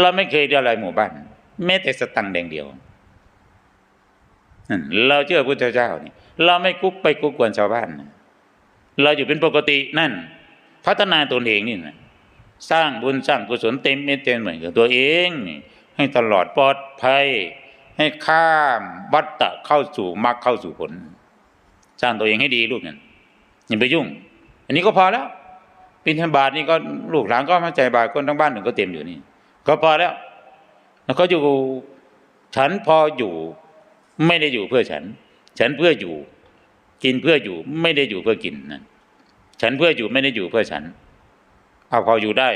เราไม่เคยได้อะไรหมู่บ้านแม้แต่สตังค์แดงเดียวเราเชื่อพุทธเจ้านี่เราไม่กุ๊กไปกุ๊กกวนชาวบ้าน เราอยู่เป็นปกตินั่น พัฒนาตนเองนี่นะสร้างบุญสร้างกุศลเต็มเม็ดเต็มเหมือนกับตัวเองนี่ให้ตลอดปลอดภัย ให้ข้ามวัฏฏะเข้าสู่มรรคเข้าสู่ผล สร้างตัวเองให้ดีลูกนั่นอย่าไปยุ่ง อันนี้ก็พอแล้วปิณฑบาตนี่ก็ลูกหลานก็มาใจบาตคนทั้งบ้านหนึ่งก็เต็มอยู่นี่ ก็พอแล้ว แล้วก็อยู่ฉันพออยู่ ไม่ได้อยู่เพื่อฉัน ฉันเพื่ออยู่ กินเพื่ออยู่ ไม่ได้อยู่เพื่อกินนั่นฉันเพื่ออยู่ไม่ได้อยู่เพื่อฉัน เอาพออยู่ได้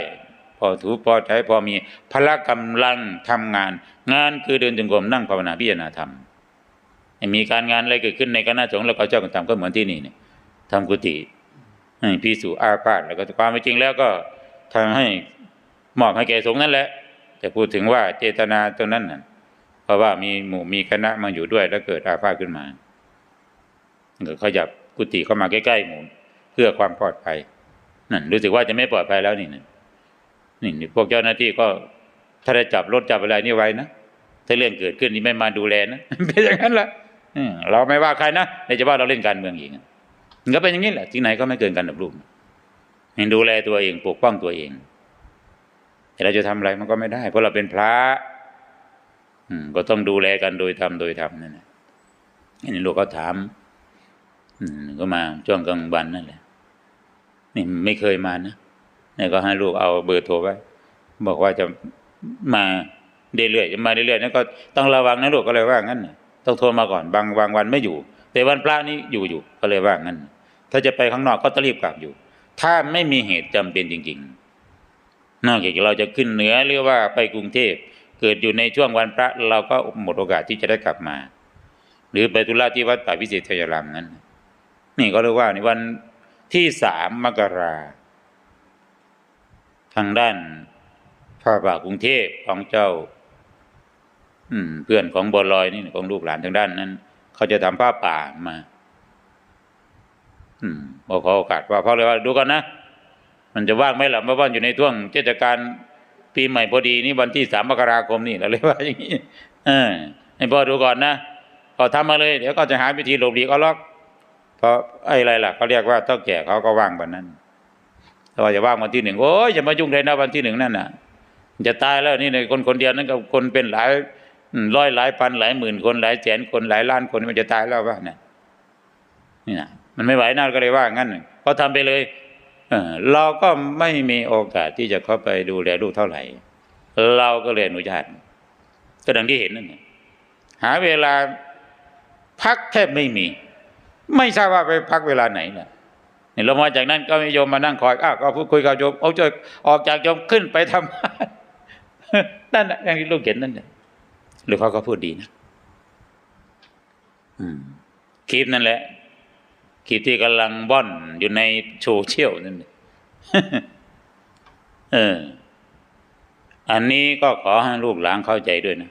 พอถูพอใช้พอมีพละกำลังทำงาน งานคือเดินจงกรมนั่งภาวนาพิจารณาธรรมมีการงานอะไรเกิดขึ้นในคณะสงฆ์แล้วก็เจ้ากันทำก็เหมือนที่นี่เนี่ยทำกุฏิให้พิสูอาพาธแล้วก็ความเป็นจริงแล้วก็ทำให้มอบให้แก่สงฆ์นั่นแหละ แต่พูดถึงว่าเจตนาตรงนั้นน่ะเพราะว่ามีหมู่มีคณะมาอยู่ด้วยแล้วเกิดอาพาธขึ้นมาก็ขยับกุฏิเข้ามาใกล้ๆหมู่ เพื่อความปลอดภัยนั่นรู้สึกว่าจะไม่ปลอดภัยแล้วนี่นะนี่พวกเจ้าหน้าที่ก็ถ้าได้จับรถจับอะไรนี่ไว้นะถ้าเรื่องเกิดขึ้นนี่ไม่มาดูแลนะเป็นอย่างนั้นละเราไม่ว่าใครนะในจะว่าเราเล่นการเมืองอีกอะมันก็เป็นอย่างนี้แหละที่ไหนก็ไม่เกินกันกับลูกให้ดูแลตัวเองปกป้องตัวเอง เราจะทำอะไรมันก็ไม่ได้ เพราะเราเป็นพระอืมก็ต้องดูแลกันโดยธรรมโดยธรรมนั่นแหละอันนี้ลูกก็ถาม อืมก็มาช่วงกลางวันนั่นแหละนี่ไม่เคยมานะนี่ก็ให้ลูกเอาเบอร์โทรไว้บอกว่าจะมาเรื่อยๆจะมาเรื่อยๆนั่นก็ต้องระวังนะลูกก็เลยว่างั้นต้องโทรมาก่อนบางบางวันไม่อยู่ แต่วันพระนี่อยู่อยู่ก็เลยว่างั้น ถ้าจะไปข้างนอกก็ต้องรีบกลับอยู่ ถ้าไม่มีเหตุจำเป็นจริง ๆ นอกจากเราจะขึ้นเหนือหรือว่าไปกรุงเทพเกิดอยู่ในช่วงวันพระเราก็หมดโอกาสที่จะได้กลับมา หรือไปธุระที่วัดป่าพิเศษชัยรามนั้น นี่ก็เรียกว่าในวันที่สามมกราทางด้านพระบาทกรุงเทพของเจ้า อืม เพื่อนของบอลลอยนี่ของลูกหลานทางด้านนั้น เขาจะทำผ้าป่ามา อืมบอกขอโอกาสว่าเพราะเลยว่าดูกันนะ มันจะว่างไหมล่ะเพราะว่าอยู่ในช่วงเทศกาลปีใหม่พอดีนี่วันที่สามมกราคมนี่เราเลยว่าอย่างนี้เออให้พ่อดูก่อนนะก็ทำมาเลย เดี๋ยวก็จะหาวิธีหลบหลีกเอาล็อกเพราะไอ้อะไรล่ะเขาเรียกว่าเท่าแก่เขาก็ว่างวันนั้นถ้าว่าจะว่างวันที่หนึ่งโอ้ยอย่ามายุ่งเลยนะวันที่หนึ่งนั่นน่ะจะตายแล้วนี่ในคนคนเดียวนั้นก็คนเป็นหลายร้อยหลายพันหลายหมื่นคนหลายแสนคนหลายล้านคนมันจะตายแล้วว่าเนี่ยนี่นะมันไม่ไหวนะก็เลยว่างั้นก็ทำไปเลย เราก็ไม่มีโอกาสที่จะเข้าไปดูแลลูกเท่าไหร่ เราก็เลยอนุญาตก็ดังที่เห็นนั่นแหละหาเวลาพักแทบไม่มี ไม่ทราบว่าไปพักเวลาไหนล่ะนี่เรามาจากนั้นก็มีโยมมานั่งคอยอ้าวก็พูดคุยกับโยมเอาจอยออกจากโยมขึ้นไปทำนั่นอย่างที่ลูกเห็นนั่นแหละหรือเขาก็พูดดีนะคลิปนั่นแหละ คลิปที่กำลังบ่อนอยู่ในโซเชียลนั่นเออ อันนี้ก็ขอให้ลูกหลานเข้าใจด้วยนะ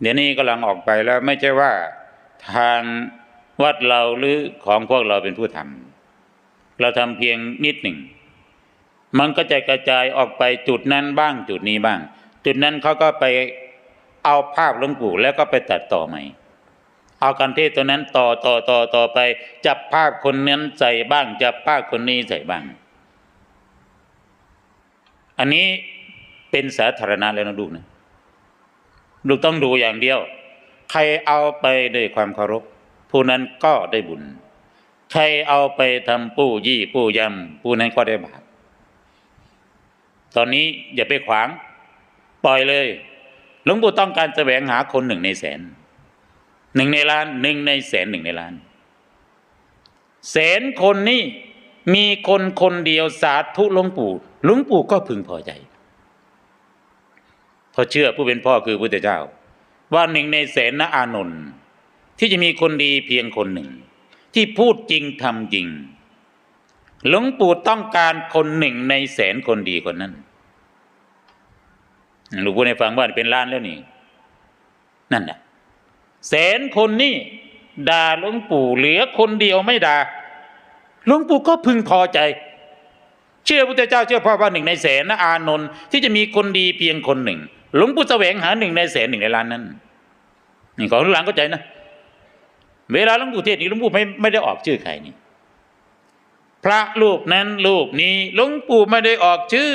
เดี๋ยวนี้กำลังออกไปแล้ว ไม่ใช่ว่าทางวัดเราหรือของพวกเราเป็นผู้ทำเราทำเพียงนิดหนึ่ง มันก็จะกระจายออกไปจุดนั้นบ้างจุดนี้บ้าง จุดนั้นเขาก็ไปเอาภาพหลวงปู่แล้วก็ไปตัดต่อใหม่ เอาการเทศตัวนั้นต่อต่อต่อต่อไป จับภาพคนนั้นใส่บ้าง จับภาพคนนี้ใส่บ้าง อันนี้เป็นสาธารณะแล้วนะลูกนะลูกต้องดูอย่างเดียว ใครเอาไปด้วยความเคารพผู้นั้นก็ได้บุญ ใครเอาไปทำปู้ยี่ปู้ยำผู้นั้นก็ได้บาปตอนนี้อย่าไปขวาง ปล่อยเลย หลวงปู่ต้องการแสวงหาคนหนึ่งในแสน หนึ่งในล้านหนึ่งในแสนหนึ่งในล้าน แสนคนนี่มีคนคนเดียวสาธุหลวงปู่หลวงปู่ก็พึงพอใจเพราะเชื่อผู้เป็นพ่อคือพระพุทธเจ้า ว่าหนึ่งในแสนนะอานนท์ที่จะมีคนดีเพียงคนหนึ่ง ที่พูดจริงทำจริง หลวงปู่ต้องการคนหนึ่งในแสนคนดีคนนั้นหลวงปู่ให้ฟังว่าเป็นล้านแล้วนี่ นั่นแหละ แสนคนนี่ด่าหลวงปู่เหลือคนเดียวไม่ด่าหลวงปู่ก็พึงพอใจ เชื่อพระเจ้าเชื่อพ่อว่าหนึ่งในแสนนะอานนท์ที่จะมีคนดีเพียงคนหนึ่งหลวงปู่แสวงหาหนึ่งในแสนหนึ่งในล้านนั้นนี่ของหลังเข้าใจนะ เวลาหลวงปู่เทศน์นี่หลวงปู่ไม่ไม่ได้ออกชื่อใครนี่ พระรูปนั้นรูปนี้หลวงปู่ไม่ได้ออกชื่อ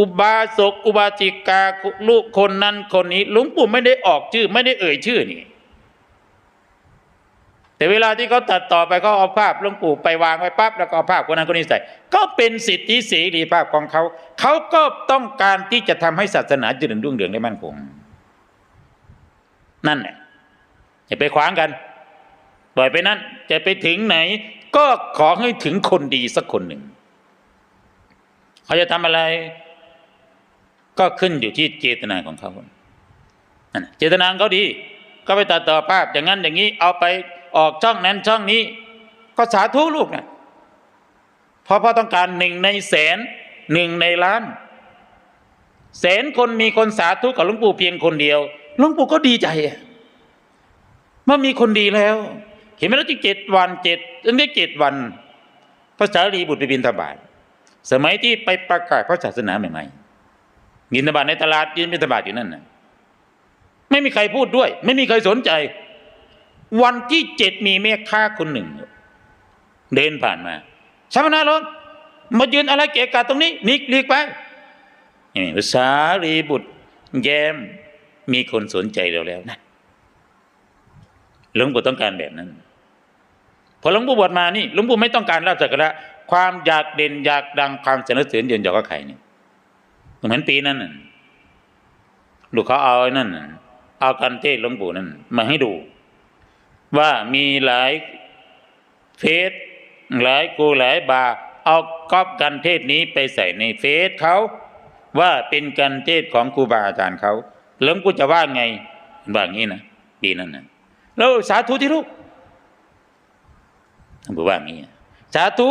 อุบาสกอุบาสิกาลูกคนนั้นคนนี้หลวงปู่ไม่ได้ออกชื่อ ไม่ได้เอ่ยชื่อนี่ แต่เวลาที่เขาตัดต่อไปเขาเอาภาพหลวงปู่ไปวางไว้ปั๊บแล้วก็เอาภาพคนนั้นคนนี้ใส่ ก็เป็นสิทธิเสรีภาพของเขา เขาก็ต้องการที่จะทำให้ศาสนาเจริญรุ่งเรืองได้มั่นคงนั่นแหละอย่าไปขวางกันปล่อยไปนั้นจะไปถึงไหน ก็ขอให้ถึงคนดีสักคนหนึ่งเขาจะทำอะไร ก็ขึ้นอยู่ที่เจตนาของเขานั่นเจตนาของเขาดี ก็ไปตัดต่อภาพอย่างนั้นอย่างนี้เอาไปออกช่องนั้นช่องนี้ ก็สาธุลูกนะเพราะพ่อต้องการหนึ่งในแสนหนึ่งในล้านแสนคนมีคนสาธุกับหลวงปู่เพียงคนเดียวหลวงปู่ก็ดีใจเมื่อมีคนดีแล้ว เห็นไหมแล้วที่เจ็ดวันเจ็ดอันนี้เจ็ดวันพระสารีบุตรไปบินทบาทสมัยที่ไปประกาศพระศาสนาใหม่ๆ บินทบาทในตลาดยืนบินบาทอยู่นั่นนะไม่มีใครพูดด้วย ไม่มีใครสนใจ วันที่เจ็ดมีแม่ค้าคนหนึ่ง เดินผ่านมาชาวนาลงมายืนอะไรเกะกะตรงนี้นิกลีกไปนี่ภาษารีบุตร แยมมีคนสนใจเราแล้วนะหลวงปู่ต้องการแบบนั้น พอหลวงปู่บวชมานี่หลวงปู่ไม่ต้องการลาบสักการะความอยากเด่นอยากดังความสนเสริญเยินยอกับใครเนี่ย เหมือนปีนั้นลูกเขาเอาไอ้นั่นเอากันเทศหลวงปู่นั่นมาให้ดู ว่ามีหลายเฟซหลายกูหลายบาเอาก๊อปกันเทศนี้ไปใส่ในเฟซเขาว่าเป็นกันเทศของครูบาอาจารย์เขาหลวงปู่จะว่าไงว่างี้นะปีนั้นนะแล้วสาธุที่ลูกท่านบอกว่างี้สาธุ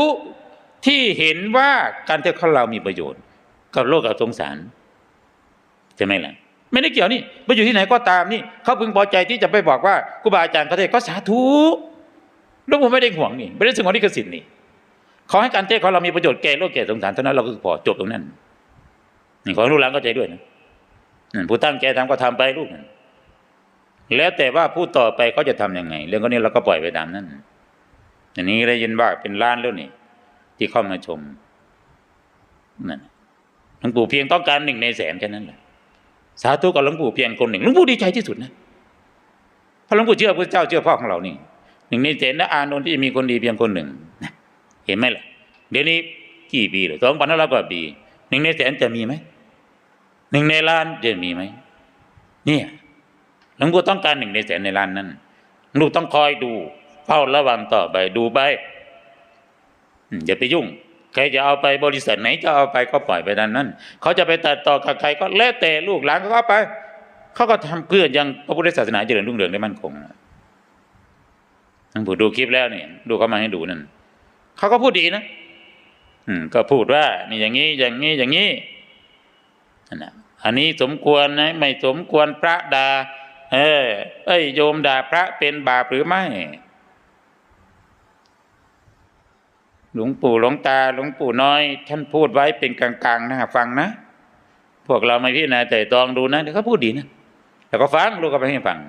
ที่เห็นว่าการเทศของเรามีประโยชน์ กับโลกกับสงสารใช่ไหมล่ะไม่ได้เกี่ยวนี่ไปอยู่ที่ไหนก็ตามนี่เขาพึงพอใจที่จะไปบอกว่าครูบาอาจารย์เขาเทศก็สาธุลูกผมไม่ได้ห่วงนี่ไม่ได้สงวนลิขสิทธิ์นี่ขอให้การเทศของเรามีประโยชน์แก่โลกแก่สงสารเท่านั้นเราก็พอจบตรงนั้นนี่ขอให้ลูกหลานเข้าใจด้วยนะผู้ตั้งใจทำก็ทำไปลูกนั่นแล้วแต่ว่าผู้ต่อไปเขาจะทํำยังไง เรื่องนี้เราก็ปล่อยไปตามนั้นอันนี้ได้ยินว่าเป็นล้านแล้วนี่ที่เข้ามาชมนั่น หลวงปู่เพียงต้องการหนึ่งในแสนแค่นั้นแหละสาธุกับหลวงปู่เพียงคนหนึ่งหลวงปู่ดีใจที่สุดนะเพราะหลวงปู่เชื่อพระเจ้าเชื่อพ่อของเรานี่หนึ่งในแสนนะอานนท์ที่มีคนดีเพียงคนหนึ่งเห็นไหมล่ะ เดี๋ยวนี้กี่ปีหรือสองพันห้าร้อยกว่าปีหนึ่งในแสนจะมีไหมหนึ่งในล้านจะมีไหมเนี่ยหลวงปู่ต้องการหนึ่งในแสนในล้านนั้นลูกต้องคอยดูเฝ้าระวังต่อไปดูไปอย่าไปยุ่ง ครจะเอาไปบริษัทไหนจะเอาไปก็ปล่อยไปดันนั้นเขาจะไปตัดต่อกับใครก็แล้วแต่ลูกหลานเขาก็ไป เขาก็ทำเพื่อยังพระพุทธศาสนาเจริญรุ่งเรืองได้มั่นคงทั้งผู้ดูคลิปแล้วเนี่ยดูเขามาให้ดูนั่นเขาก็พูดดีนะอืมก็พูดว่า นี่อย่างนี้อย่างนี้อย่างนี้นั่นนะอันนี้สมควรนะไม่สมควรพระดา เออเอ้ยโยมด่าพระเป็นบาปหรือไม่ หลวงปู่หลวงตาหลวงปู่น้อย ท่านพูดไว้เป็นกลางๆนะฟังนะพวกเราไม่พิจารณาแต่ตองดูนะเดี๋ยวเขาพูดดีนะแต่ก็ฟังลูกก็ไปให้ฟัง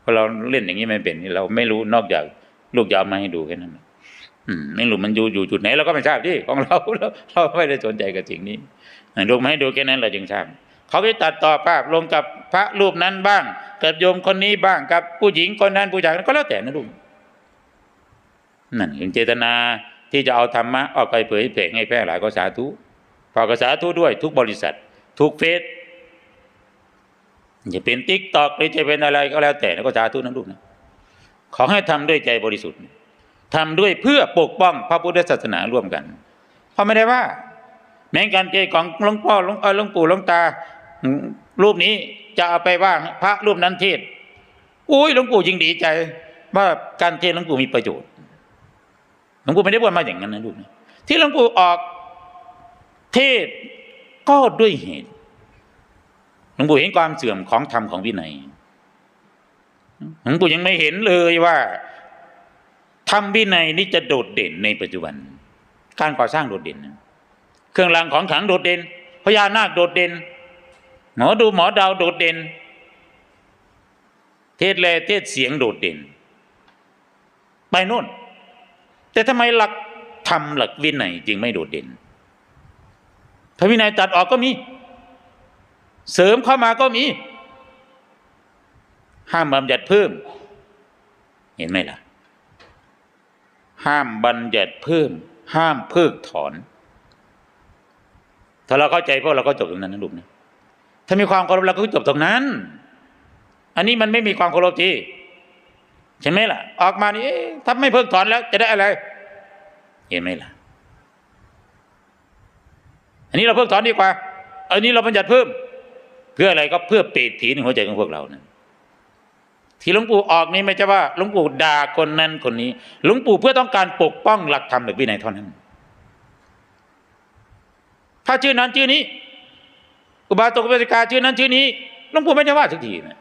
เพราะเราเล่นอย่างนี้ไม่เป็นเราไม่รู้นอกจากลูกจะเอามาให้ดูแค่นั้นอืมไม่รู้มันอยู่อยู่จุดไหนเราก็ไม่ทราบที่ของเราเราเราไม่ได้สนใจกับสิ่งนี้ลูกมาให้ดูแค่นั้นเราจึงทราบเขาไปตัดต่อภาพลงกับพระรูปนั้นบ้าง กับโยมคนนี้บ้างกับผู้หญิงคนนั้นผู้ชายก็แล้วแต่นะลูก นั่นเห็นเจตนาที่จะเอาธรรมะออกไปเผยแผ่ให้แพร่หลายก็สาธุพอกสาธุด้วยทุกบริษัท ทุกเฟสจะเป็นติ๊กตอกหรือจะเป็นอะไรก็แล้วแต่ก็สาธุนะลูกนะขอให้ทำด้วยใจบริสุทธิ์ทำด้วยเพื่อปกป้องพระพุทธศาสนาร่วมกันเพราะไม่ได้ว่า แม้การเจของหลวงพ่อหลวงเออหลวงปู่หลวงตา รูปนี้จะเอาไปว่าพระรูปนั้นเทศอุ้ยหลวงปู่ยิ่งดีใจ ว่าการเทศหลวงปู่มีประโยชน์ หลวงปู่ไม่ได้พูดมาอย่างนั้นนะลูกนะที่หลวงปู่ออกเทศก็ด้วยเหตุหลวงปู่เห็นความเสื่อมของธรรมของวินัยหลวงปู่ยังไม่เห็นเลยว่าธรรมวินัยนี้จะโดดเด่นในปัจจุบัน การก่อสร้างโดดเด่นนะเครื่องรางของขลังโดดเด่นพญานาคโดดเด่น หมอดูหมอดาวโดดเด่น เทศแลเทศเสียงโดดเด่น ไปโน่น แต่ทำไมหลักธรรมหลักวินัยจึงไม่โดดเด่นพระวินัยตัดออกก็มี เสริมเข้ามาก็มี ห้ามบัญญัติเพิ่ม เห็นไหมล่ะ ห้ามบัญญัติเพิ่ม ห้ามเพิกถอน ถ้าเราเข้าใจพวกเราก็จบตรงนั้นนะลูกนะถ้ามีความเคารพเราก็จบตรงนั้น อันนี้มันไม่มีความเคารพจี ใช่ไหมล่ะ ออกมานี่ถ้าไม่เพิกถอนแล้ว จะได้อะไร เห็นไหมล่ะ อันนี้เราเพิกถอนดีกว่า อันนี้เราบัญญัติเพิ่ม เพื่ออะไรก็เพื่อปิดผีในหัวใจของพวกเรานะที่หลวงปู่ออกนี่ไม่ใช่ว่าหลวงปู่ด่าคนนั้นคนนี้หลวงปู่เพื่อต้องการปกป้องหลักธรรมหรือวินัยเท่านั้น ถ้าชื่อนั้นชื่อนี้อุบาสกอุบาสิกาชื่อนั้นชื่อนี้หลวงปู่ไม่ได้ว่าสักทีนะ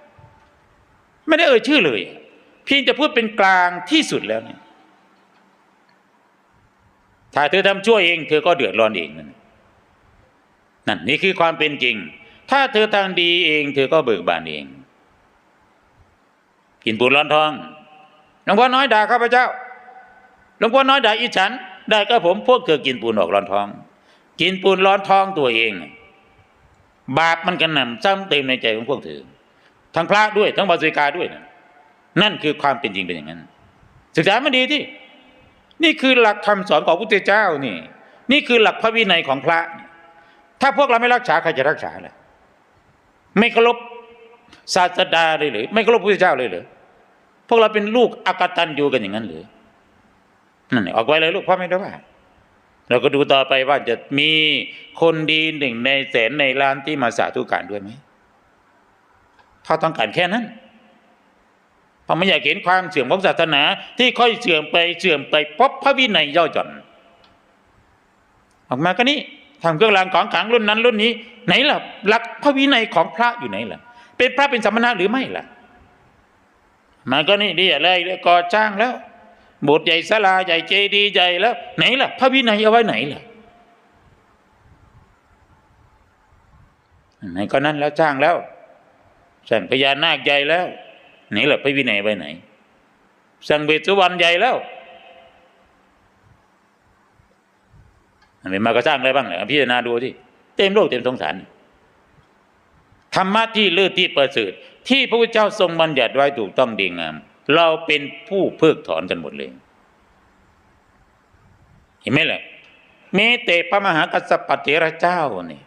ไม่ได้เอ่ยชื่อเลย พียงจะพูดเป็นกลางที่สุดแล้วเนี่ยถ้าเธอทำชั่วเอง เธอก็เดือดร้อนเองนั่นนั่นนี่คือความเป็นจริง ถ้าเธอทางดีเอง เธอก็เบิกบานเอง กินปูนร้อนทองหลวงพ่อน้อยด่าข้าพเจ้าหลวงพ่อน้อยด่าอีฉัน ได้ก็ผมพวกเธอกินปูนออกร้อนทอง กินปูนร้อนทองตัวเอง บาปมันกระหน่ำซ้ำเต็มในใจของพวกเธอทั้งพระด้วยทั้งบาสิกาด้วยนะ นั่นคือความเป็นจริงเป็นอย่างนั้น ศึกษามันดีที่ นี่คือหลักคำสอนของพระพุทธเจ้านี่ นี่คือหลักพระวินัยของพระ ถ้าพวกเราไม่รักษาใครจะรักษาล่ะไม่เคารพศาสดาเลยหรือไม่เคารพพระพุทธเจ้าเลยหรือพวกเราเป็นลูกอกตันอยู่กันอย่างนั้นหรือนั่นออกไว้เลยลูกพ่อไม่ได้ว่าเราก็ดูต่อไปว่าจะมีคนดีหนึ่งในแสนในล้านที่มาสาธุการด้วยไหมเขาต้องการแค่นั้น เราไม่อยากเห็นความเสื่อมของศาสนา ที่ค่อยเสื่อมไปเสื่อมไปเพราะพระวินัยย่อหย่อน ออกมาก็นี่ทำเครื่องรางของขลังรุ่นนั้นรุ่นนี้ ไหนล่ะหลักพระวินัยของพระอยู่ไหนล่ะ เป็นพระเป็นสมณะหรือไม่ล่ะมาก็นี่ดีอะไรก่อจ้างแล้วโบสถ์ใหญ่ศาลาใหญ่เจดีย์ใหญ่แล้ว ไหนล่ะ พระวินัยเอาไว้ไหนล่ะไหนก็นั่นแล้วจ้างแล้วแสงพญานาคใหญ่แล้ว ไหนล่ะพระวินัยไว้ไหน สังเบสสุวรรณใหญ่แล้วไม่มาก็สร้างอะไรบ้างเหรอพิจารณาดูที่เต็มโลกเต็มสงสารธรรมะที่เลิศที่ประเสริฐที่พระพุทธเจ้าทรงบัญญัติไว้ถูกต้องดีงาม เราเป็นผู้เพิกถอนกันหมดเลย เห็นไหมล่ะเมเตพระมหากัสสปะเถระเจ้านี่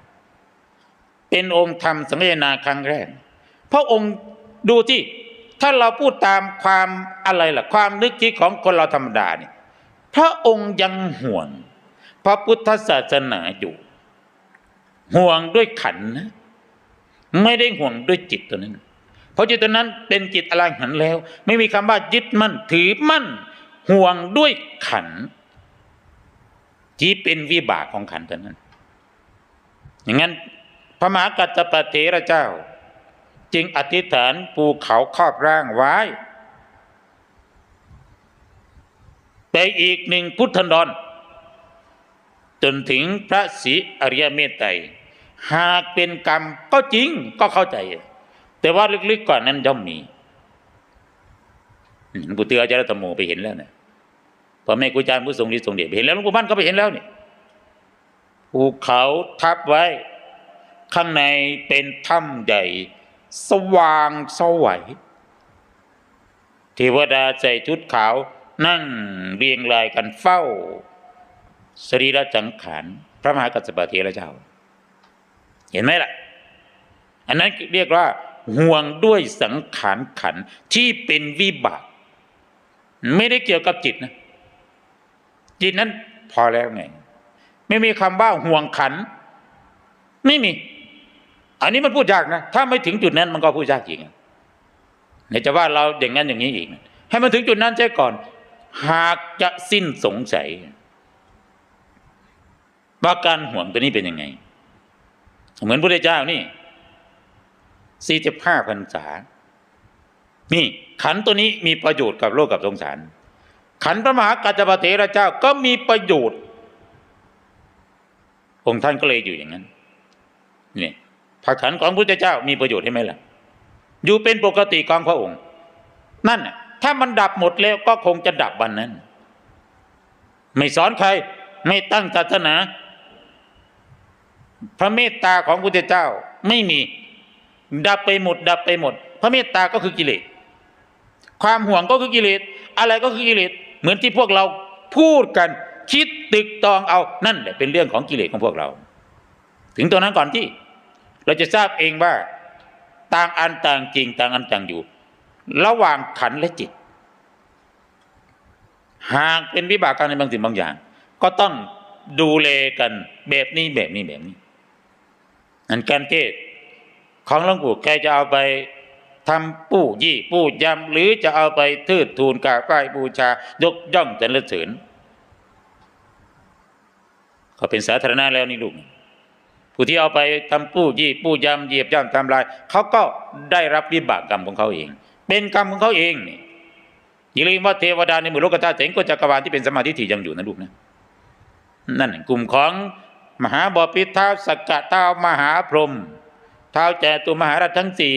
เป็นองค์ธรรมสังเยนาครั้งแรกพระองค์ดูที่ ถ้าเราพูดตามความอะไรล่ะความนึกคิดของคนเราธรรมดาเนี่ยพระองค์ยังห่วง พระพุทธศาสนาอยู่ ห่วงด้วยขันนะไม่ได้ห่วงด้วยจิตตัวนั้น เพราะจิตตัวนั้นเป็นจิตอรหันแล้ว ไม่มีคำว่ายึดมั่นถือมั่น ห่วงด้วยขันที่เป็นวิบากของขันตัวนั้น อย่างนั้นพระมหากัสสปเถระเจ้า จึงอธิษฐานปูเขาครอบร่างไว้ไปอีกหนึ่งพุทธนดรจนถึงพระศรีอริยเมตไตรหากเป็นกรรมก็จริงก็เข้าใจ แต่ว่าลึกๆก่อนนั้นย่อมมีหลวงปู่เตืออาจารย์ธรรมโมไปเห็นแล้วเนี่ยพอแม่ครูอาจารผู้ทรงฤทธิ์ทรงเดชไปเห็นแล้วหลวงปู่มั่นก็ไปเห็นแล้วเนี่ยภูเขาทับไว้ ข้างในเป็นถ้ำใหญ่ สว่างสวัยเทวดาใส่ชุดขาว นั่งเรียงรายกันเฝ้า สรีระจังขานพระมหากัสสปะเทระเจ้า เห็นไหมล่ะ อันนั้นเรียกว่าห่วงด้วยสังขารขันที่เป็นวิบาก ไม่ได้เกี่ยวกับจิตนะ จิตนั้นพอแล้วไง ไม่มีคำว่าห่วงขัน ไม่มี อันนี้มันพูดยากนะ ถ้าไม่ถึงจุดนั้นมันก็พูดยากจริงเนี่ยจะว่าเราอย่างนั้นอย่างนี้อีก ให้มันถึงจุดนั้นใช่ก่อน หากจะสิ้นสงสัยว่าการห่วงตัวนี้เป็นยังไง เหมือนพระเจ้านี่สี่สิบห้าพรรษา นี่ขันตัวนี้มีประโยชน์กับโลกกับสงสาร ขันพระมหากัจจปเถระเจ้าก็มีประโยชน์องค์ท่านก็เลยอยู่อย่างนั้น นี่ ผักขันของพระเจ้ามีประโยชน์ใช่ไหมล่ะ อยู่เป็นปกติของพระองค์ นั่นถ้ามันดับหมดแล้วก็คงจะดับวันนั้น ไม่สอนใครไม่ตั้งศาสนา พระเมตตาของพระเจ้าไม่มี ดับไปหมด ดับไปหมด พระเมตตาก็คือกิเลสความห่วงก็คือกิเลสอะไรก็คือกิเลสเหมือนที่พวกเราพูดกัน คิดตึกตองเอานั่นแหละเป็นเรื่องของกิเลสของพวกเรา ถึงตัวนั้นก่อนที่ เราจะทราบเองว่า ต่างอันต่างจริง ต่างอันต่างอยู่ ระหว่างขันและจิต หากเป็นวิบากกรรมในบางสิ่งบางอย่าง ก็ต้องดูแลกันแบบนี้แบบนี้แบบนี้อันการเทศของหลวงปู่แกจะเอาไปทำปู้ยี่ปู้ยำหรือจะเอาไปทืดทูลกราบไหว้บูชายกย่องสรรเสริญก็เป็นสาธารณะแล้วนี่ลูก ผู้ที่เอาไปทำปู้ยี่ปู้ยำเหยียบย่ำทำลาย เขาก็ได้รับวิบากกรรมของเขาเอง เป็นกรรมของเขาเองนี่อย่าลืมว่าเทวดาในหมู่โลกธาตุเสงก็จักรวาลที่เป็นสมาธิถี่ยังอยู่นะลูกนะนั่นกลุ่มของมหาบอพิษท้าสกกะท้ามหาพรหมท้าวแจตุมหาราชทั้งสี่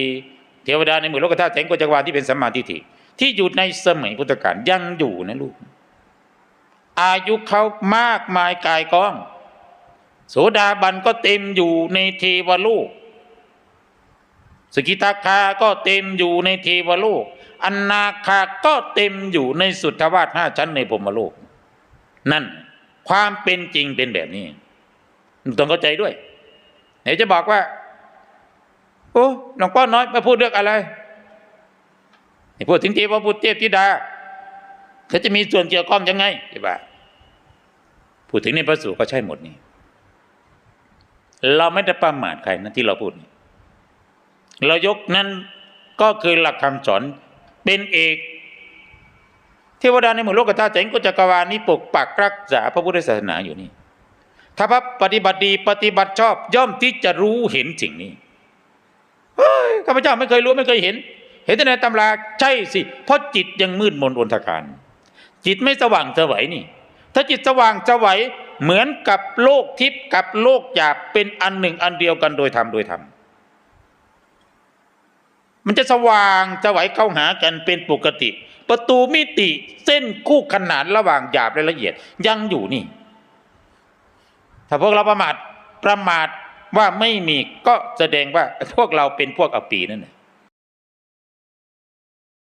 เทวดาในหมู่โลกธาตุเสงก็จักรวาลที่เป็นสมาธิถี่ที่อยู่ในสมัยพุทธกาลยังอยู่นะลูกอายุเขามากมายกายกอง โสดาบันก็เต็มอยู่ในเทวโลก สกิทาคาก็เต็มอยู่ในเทวโลกอนนาคาก็เต็มอยู่ในสุทธวาสห้าชั้นในพรมโลก นั่นความเป็นจริงเป็นแบบนี้ต้องเข้าใจด้วยเดี๋ยจะบอกว่า โอ้หลวงพ่อน้อยมาพูดเรื่องอะไรนี่พูดถึงเทพบุตรเทพธิดาเขาจะมีส่วนเกี่ยวข้องยังไงใช่ปะพูดถึงในพระสูตรก็ใช่หมดนี่ เราไม่ได้ประมาทใครนะที่เราพูด เรายกนั้นก็คือหลักคำสอนเป็นเอกเทวดาในหมู่โลกธาตุเจงก็จักรวาลนี้ปกปักรักษาพระพุทธศาสนาอยู่นี่ ถ้าพระปฏิบัติดีปฏิบัติชอบ ย่อมที่จะรู้เห็นสิ่งนี้เฮ้ยข้าพเจ้าไม่เคยรู้ไม่เคยเห็น เห็นแต่ในตำราใช่สิ เพราะจิตยังมืดมนอนทการ จิตไม่สว่างสวัยนี่ ถ้าจิตสว่างสวัย เหมือนกับโลกทิพย์กับโลกหยาบเป็นอันหนึ่งอันเดียวกันโดยธรรมโดยธรรมมันจะสว่างสวัยเข้าหากันเป็นปกติ ประตูมิติเส้นคู่ขนานระหว่างหยาบและละเอียด ยังอยู่นี่ ถ้าพวกเราประมาทประมาทว่าไม่มีก็แสดงว่าพวกเราเป็นพวกอปีนั่นแหละ